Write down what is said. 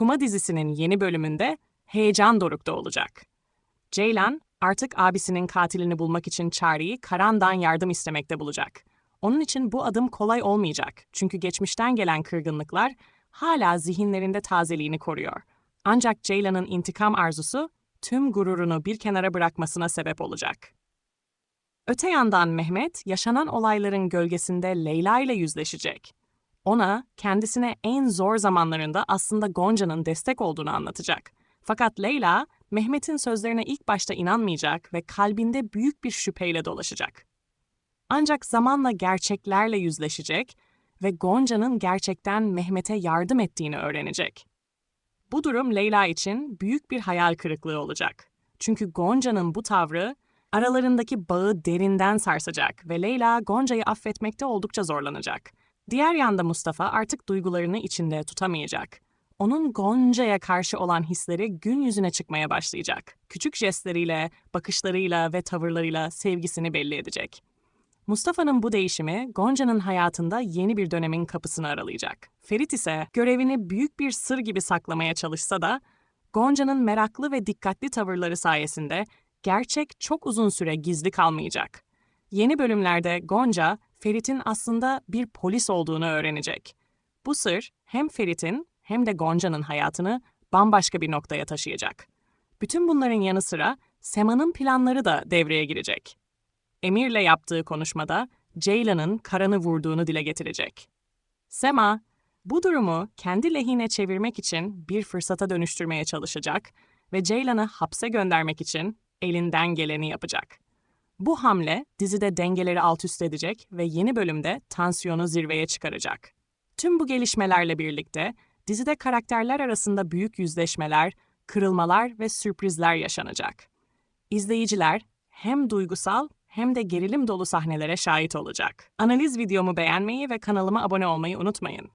Kuma dizisinin yeni bölümünde heyecan dorukta olacak. Ceylan artık abisinin katilini bulmak için Çağrı'yı Karan'dan yardım istemekte bulacak. Onun için bu adım kolay olmayacak çünkü geçmişten gelen kırgınlıklar hala zihinlerinde tazeliğini koruyor. Ancak Ceylan'ın intikam arzusu tüm gururunu bir kenara bırakmasına sebep olacak. Öte yandan Mehmet yaşanan olayların gölgesinde Leyla ile yüzleşecek. Ona kendisine en zor zamanlarında aslında Gonca'nın destek olduğunu anlatacak. Fakat Leyla, Mehmet'in sözlerine ilk başta inanmayacak ve kalbinde büyük bir şüpheyle dolaşacak. Ancak zamanla gerçeklerle yüzleşecek ve Gonca'nın gerçekten Mehmet'e yardım ettiğini öğrenecek. Bu durum Leyla için büyük bir hayal kırıklığı olacak. Çünkü Gonca'nın bu tavrı aralarındaki bağı derinden sarsacak ve Leyla Gonca'yı affetmekte oldukça zorlanacak. Diğer yanda Mustafa artık duygularını içinde tutamayacak. Onun Gonca'ya karşı olan hisleri gün yüzüne çıkmaya başlayacak. Küçük jestleriyle, bakışlarıyla ve tavırlarıyla sevgisini belli edecek. Mustafa'nın bu değişimi Gonca'nın hayatında yeni bir dönemin kapısını aralayacak. Ferit ise görevini büyük bir sır gibi saklamaya çalışsa da Gonca'nın meraklı ve dikkatli tavırları sayesinde gerçek çok uzun süre gizli kalmayacak. Yeni bölümlerde Gonca, Ferit'in aslında bir polis olduğunu öğrenecek. Bu sır hem Ferit'in hem de Gonca'nın hayatını bambaşka bir noktaya taşıyacak. Bütün bunların yanı sıra Sema'nın planları da devreye girecek. Emir'le yaptığı konuşmada Ceylan'ın Karan'ı vurduğunu dile getirecek. Sema, bu durumu kendi lehine çevirmek için bir fırsata dönüştürmeye çalışacak ve Ceylan'ı hapse göndermek için elinden geleni yapacak. Bu hamle dizide dengeleri alt üst edecek ve yeni bölümde tansiyonu zirveye çıkaracak. Tüm bu gelişmelerle birlikte dizide karakterler arasında büyük yüzleşmeler, kırılmalar ve sürprizler yaşanacak. İzleyiciler hem duygusal hem de gerilim dolu sahnelere şahit olacak. Analiz videomu beğenmeyi ve kanalıma abone olmayı unutmayın.